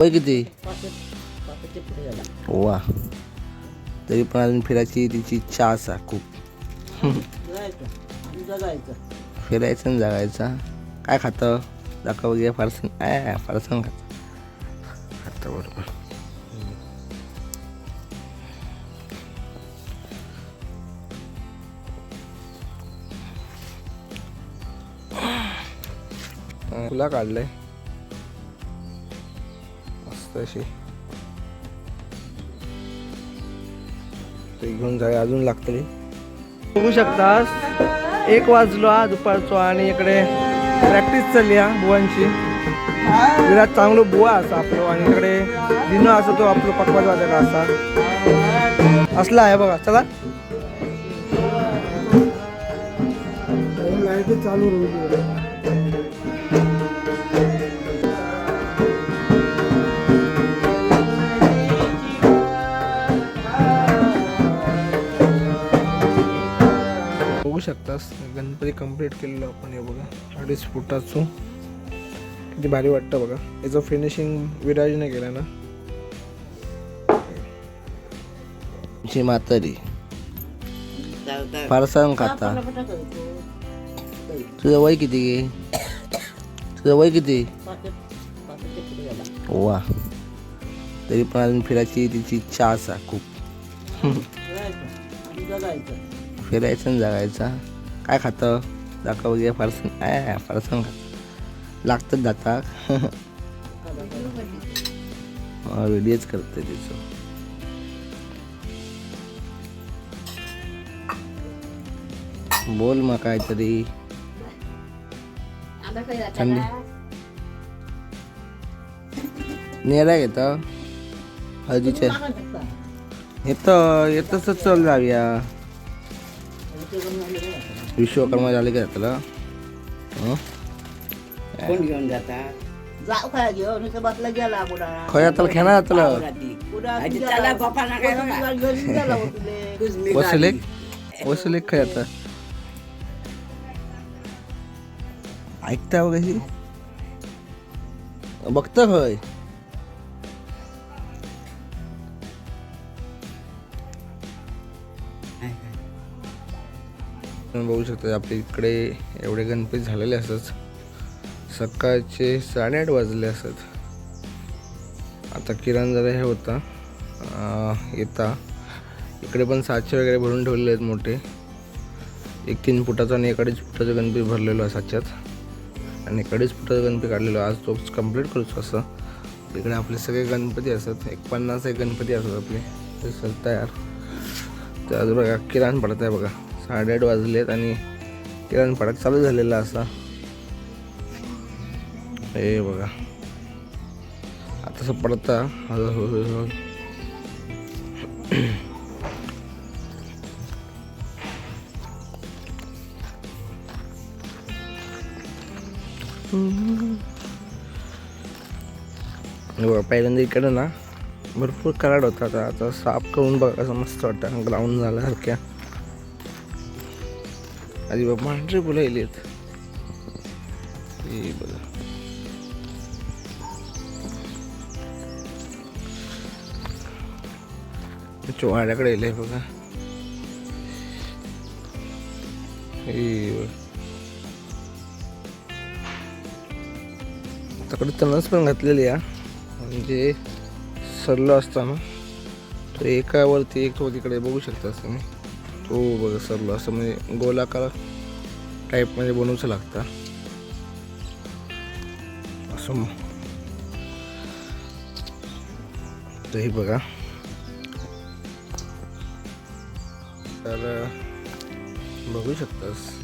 वय किती? वा. तरी पण अजून फिरायची तिची इच्छा असा खूप. जगायचं फिरायचं आणि जगायचा. काय खातं? दाखव वगैरे फारसं काय फारसं खातं खातं बरोबर. तुला काढलंय? मस्त अशी. घेऊन जाय अजून लागतली बघू शकतास एक वाजलो दुपारचो आणि इकडे प्रॅक्टिस चालली हा बुवांची. विराट चांगलो बुवा असा आपलो आणि इकडे दिनो असा तो आपलो पकवाज वाजका असा. असला आहे बघा चला. चालू शकतास. गणपती कंप्लीट केलेलो आपण हे बघा. अडीच फुटाचं. किती भारी वाटतं बघा. याचं फिनिशिंग विराजने केलं ना. ची म्हातारी. फारसा खाता. तुझं वय किती? तुझं वय किती? वा. तरी पण अजून फिरायची तिची इच्छा असा खूप. फिरायचं जगायचा. काय खातं? दाखव वगैरे फारसं आहे फारसं खातं लागतं जाता व्हिडिओच करते तिचं. बोल मग काहीतरी. थंडी. नेरा घेतं हळदीचे. येतं येतच चल जाऊया. विश्वकर्मा झाले का त्याला हं? कोण घेऊन जाता जाऊ काय घेऊन बसला गेला कुठं खया त्याला खेळा त्याला त्याला खय आता ऐकता वगैरे कशी बघता खय तुम्ही बघू शकता आपल्या इकडे एवढे गणपती झालेले असत. सकाळचे साडेआठ वाजले असत. आता किराण जरा हे होता. येता. इकडे पण सातशे वगैरे भरून ठेवलेले आहेत मोठे. एक तीन फुटाचा आणि एक अडीच फुटाचा गणपती भरलेलो आहे साच्यात. आणि एक अडीच फुटाचा गणपती काढलेलो आज तो कंप्लीट करूच असं. इकडे आपले सगळे गणपती असतात एक पन्नास एक गणपती असतात आपले. ते सर तयार. तर आज बघा किराण पडत आहे बघा. साडेआठ वाजलेत आणि किराण पडत चालू झालेला असा. हे बघा. आता असं पडता हळूहळू हे बघा पहिल्यांदा इकडे ना भरपूर कराड होता. आता आता साफ करून बघा कसं मस्त वाटतं. ग्राउंड झाल्यासारख्या आधी बाबा पांढरे फुलं आहेत हे बघा वाड्याकडे येईल बघा हे तकडे तणस पण घातलेली आहे म्हणजे सरलो असताना तो एकावरती एक तो तिकडे बघू शकता तुम्ही तो बघा सरलं असं म्हणजे गोलाकार टाईपमध्ये बनवूचं लागतं. असं म- तर हे बघा. तर बघू शकतास.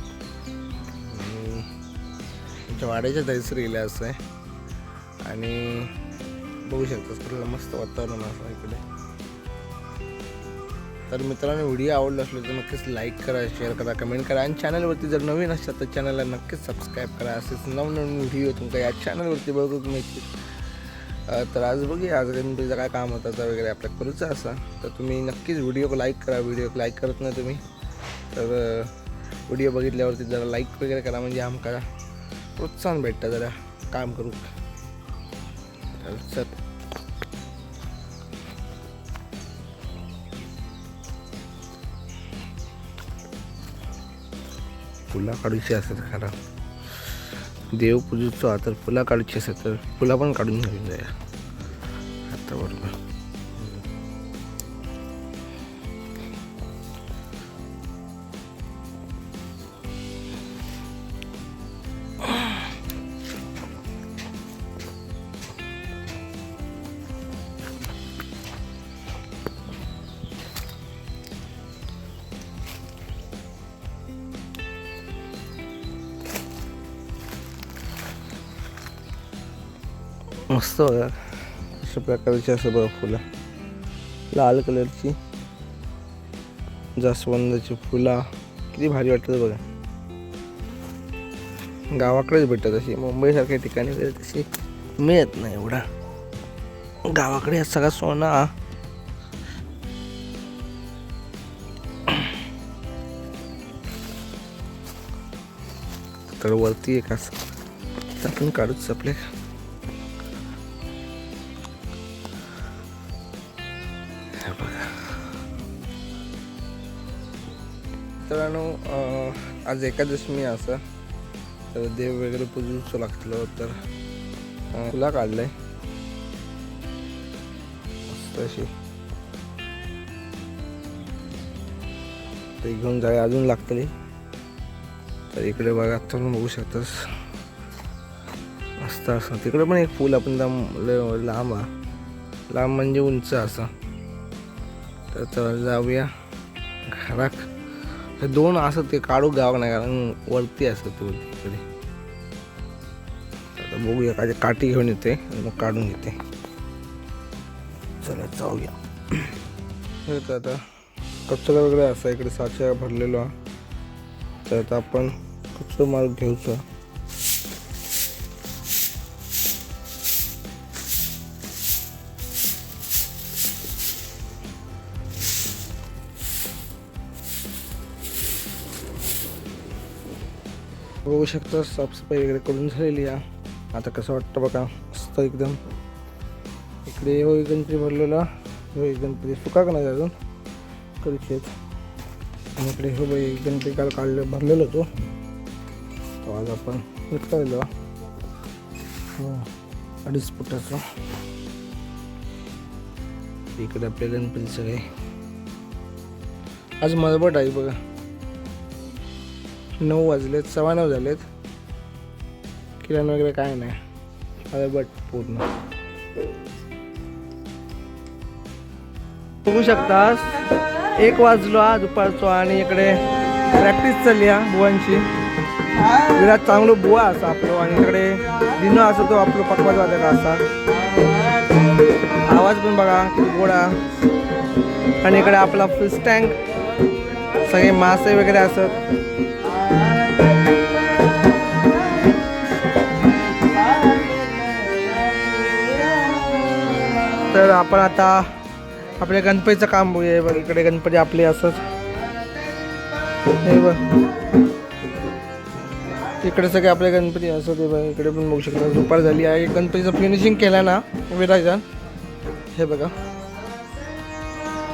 आणि वाड्याच्या दहीसर गेल्या असं आहे. आणि बघू शकतास तुला मस्त वातावरण असं इकडे. तर मित्रांनो व्हिडिओ आवडला असलो तर नक्कीच लाईक करा शेअर करा कमेंट करा. आणि चॅनलवरती जर नवीन असतात तर चॅनलला नक्कीच सबस्क्राईब करा. असेच नवनवीन व्हिडिओ तुमका या चॅनलवरती बघत मिळतील तर आज बघूया आज गणपतीचं काय काम होतं तर वगैरे आपल्या करूचं असा. तर तुम्ही नक्कीच व्हिडिओ लाईक करा व्हिडिओ लाईक करत नाही तुम्ही. तर व्हिडिओ बघितल्यावरती जरा लाईक वगैरे करा म्हणजे आमका प्रोत्साहन भेटतं जरा काम करू तर फुला काढूची असतात खरा देवपूजेचा तर फुला काढूची असतात तर फुला पण काढून घेऊन जाया आता बरोबर. मस्त बघा. अशा प्रकारची असं बघा फुलं. लाल कलरची. जास्वंदाची फुला. किती भारी वाटतं बघा. गावाकडेच भेटतात अशी. मुंबईसारख्या ठिकाणी वगैरे तशी मिळत नाही एवढा. गावाकडे सगळा सोना. तर वरती एक असं. आपण काढूच आपल्या हे बघा. मित्रांनो आज एकादशमी असं तर देव वगैरे पूजूच लागलं तर अं, फुला काढलंय. मस्त अशी. ते घेऊन जाय अजून लागतली तर इकडे बघा तुम्ही बघू शकतास. मस्त असं. तिकडे पण एक फूल आपण लांब लांब लांब म्हणजे उंच असं. तर चला जाऊया घरात. हे दोन असं ते काढू गाव नाही कारण वरती असत ते तिकडे आता बघूया काय काठी घेऊन येते. मग काढून घेते. चला जाऊया. हे तर आता कचरा वगैरे असा इकडे साचा भरलेलो. हा तर आता आपण कचरा माल घेऊचा. बघू शकता साफसफाई वगैरे करून झालेली आहे आता कसं वाटतं बघा मस्त एकदम. इकडे हो एक गणपती भरलेला. हो एक गणपती सुका का नाही अजून? करूचेत आणि इकडे हो बाई गणपती काल काढलं भरलेलो तो. तो आज आपण विकता हो, अडीच फुटाचा. इकडे आपले गणपती सगळे आज मलबट आहे बघा. नऊ वाजलेत सव्वा नऊ झालेत. किरण वगैरे काय नाही. अरे बट पूर्ण. बघू शकतास एक वाजलो हा दुपारचो आणि इकडे प्रॅक्टिस चालली हा बुवांची. विराट चांगलो बुवा असा आपलो आणि इकडे दिनो असो तो आपलो पकवाज वाजायला असा. आवाज पण बघा किती गोडा. आणि इकडे आपला फिश टँक सगळे मासे वगैरे असत. तर आपण आता आपल्या गणपतीचं काम बघूया. बघ इकडे गणपती आपले असंच हे बघ. इकडे सगळे आपले गणपती असत हे बघ इकडे पण बघू शकता. दुपार झाली आहे. गणपतीचं फिनिशिंग केलं ना विराजन. हे बघा.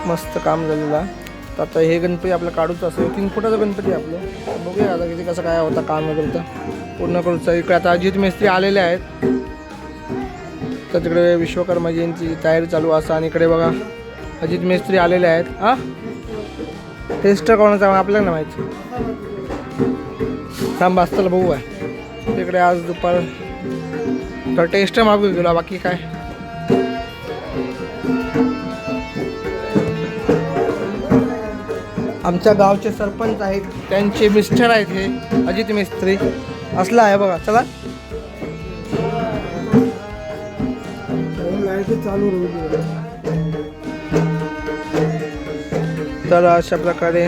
मस्त काम झालेलं तर आता हे गणपती आपलं काढूच असं. तीन फुटाचं गणपती आपलं. बघूया आता किती कसं काय होता काम वगैरे तर. पूर्ण करूचं. इकडे आता अजित मिस्त्री आलेले आहेत. तर तिकडे विश्वकर्मा जयंती तयारी चालू असं. आणि इकडे बघा अजित मिस्त्री आलेले आहेत. हा? टेस्टर कोणाचा आपल्याला नाही माहिती. थांब असताना बघू आहे तिकडे आज दुपार तर टेस्टर मागू गेलो बाकी काय? आमच्या गावचे सरपंच आहेत. त्यांचे मिस्टर आहेत हे अजित मिस्त्री. असला आहे बघा चला. चालू तर अशा प्रकारे.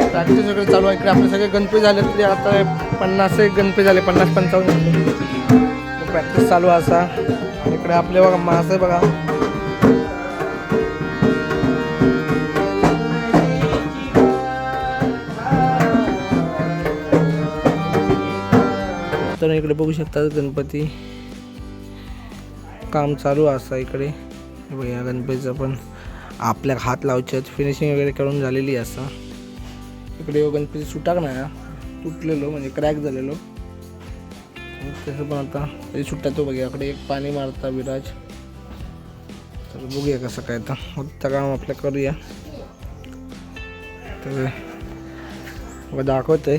प्रॅक्टिस सगळे चालू आहे. इकडे आपले सगळे गणपती झाले तरी आता पन्नास एक गणपती झाले. पन्नास पंचावन्न. प्रॅक्टिस चालू असा. इकडे आपले बघा मासे बघा. तर इकडे बघू शकता गणपती. काम चालू असा इकडे. या गणपतीचं पण आपल्या हात लावचे फिनिशिंग वगैरे करून झालेली असा. इकडे ह्यो गणपती सुटाक नाही तुटलेलो म्हणजे क्रॅक झालेलो. तसं पण आता तरी सुट्टा तो बघूया. इकडे एक पाणी मारता विराज. तर बघूया कसं काय तर होतं काम आपलं करूया. तर मग दाखवत आहे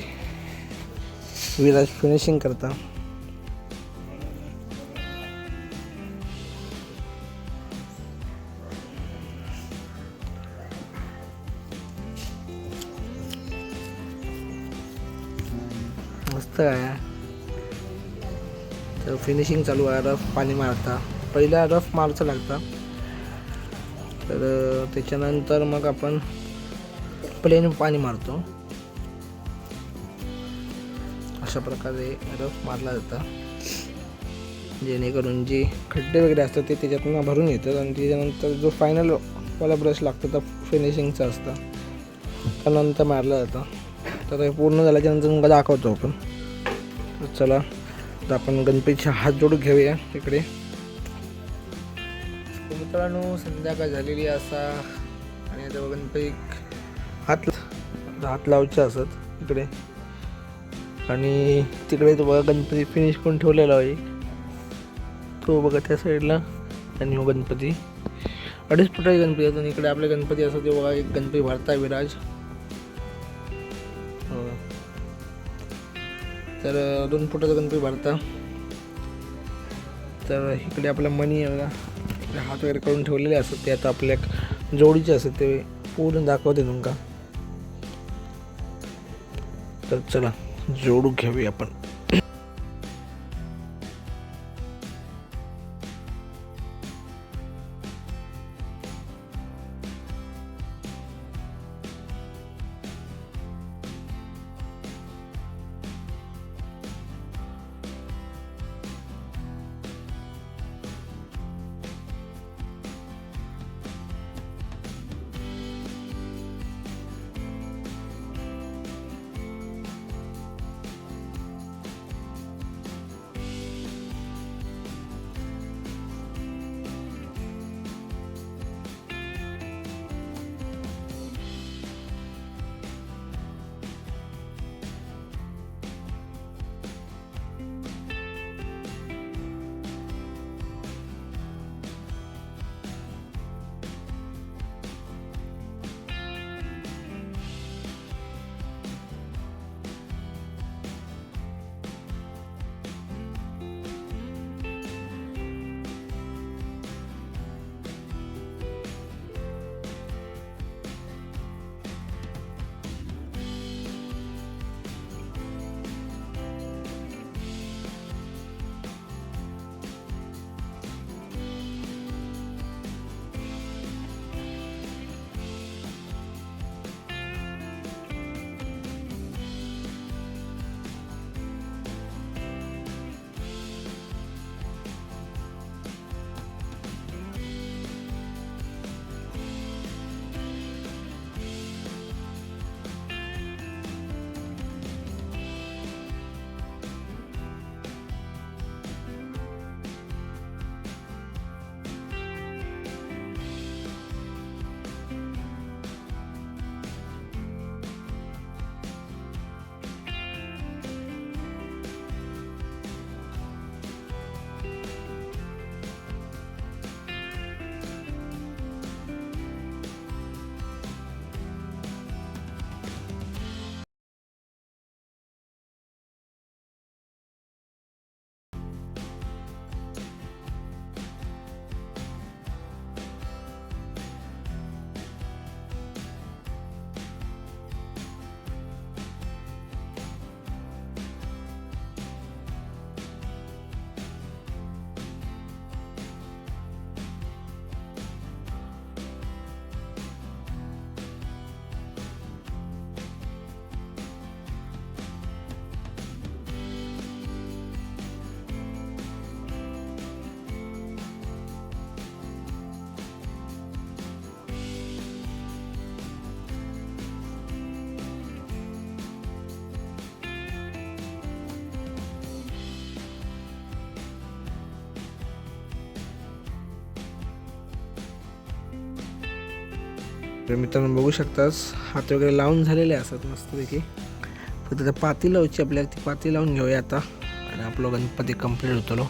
विराज फिनिशिंग करता. मस्त काय तर फिनिशिंग चालू आहे रफ पाणी मारता. पहिला रफ मारचं लागता. तर त्याच्यानंतर मग आपण प्लेन पाणी मारतो. अशा प्रकारे रफ मारला जातं. जेणेकरून जे खड्डे वगैरे असतात ते त्याच्यातून भरून येतात आणि त्याच्यानंतर जो फायनल वाला ब्रश लागतो तो फिनिशिंगचा असतं. त्यानंतर मारला जातं. तर हे पूर्ण झाल्याच्यानंतर मग दाखवतो आपण. चला आता आपण गणपतीचे हात जोडून घेऊया तिकडे. तर मित्रांनो संध्याकाळ झालेली असा. आणि आता गणपती हात हात लावचे असत इकडे. आणि तिकडे तो बघा गणपती फिनिश करून ठेवलेला आहे. तो बघा त्या साईडला आणि हो गणपती. अडीच फुटाचे गणपती आणि इकडे आपले गणपती असतात ते बघा एक गणपती भरता विराज. तर दोन फुटाचा गणपती भरता. तर इकडे आपला मनी इकडे हात वगैरे करून ठेवलेले असतात ते आता आपल्या जोडीचे असतात ते पूर्ण दाखवते तुमका. तर चला जोडू घ्यावी आपण. तर मित्रांनो बघू शकतास हात वगैरे लावून झालेले असतात मस्तपैकी. फक्त त्या पाती लावची आपल्याला ती पाती लावून घेऊया आता. आणि आपलं गणपती कंप्लीट होतलो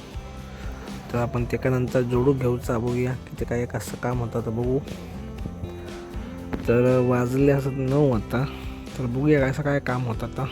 तर आपण त्याच्यानंतर जोडू घेऊचा बघूया की ते काय कसं काम होतं तर बघू. तर वाजले असं नऊ आता. तर बघूया कसं काय काम होतं आता.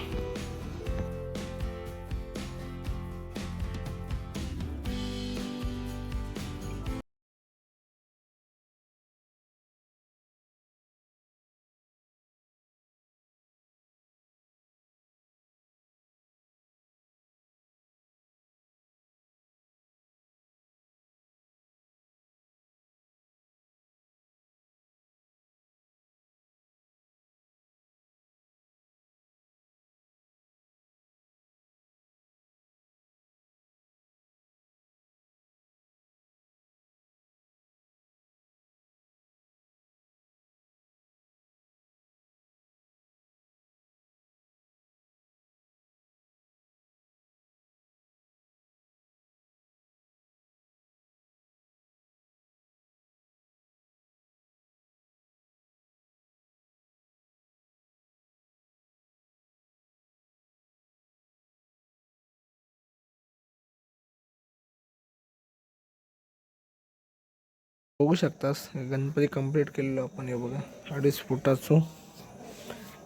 बघू शकतास. गणपती कंप्लीट केलेलो आपण हे बघा. अडीच फुटाचो.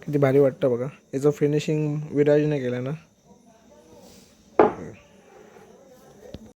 किती भारी वाटतं बघा. याचं फिनिशिंग विराजने केलं ना.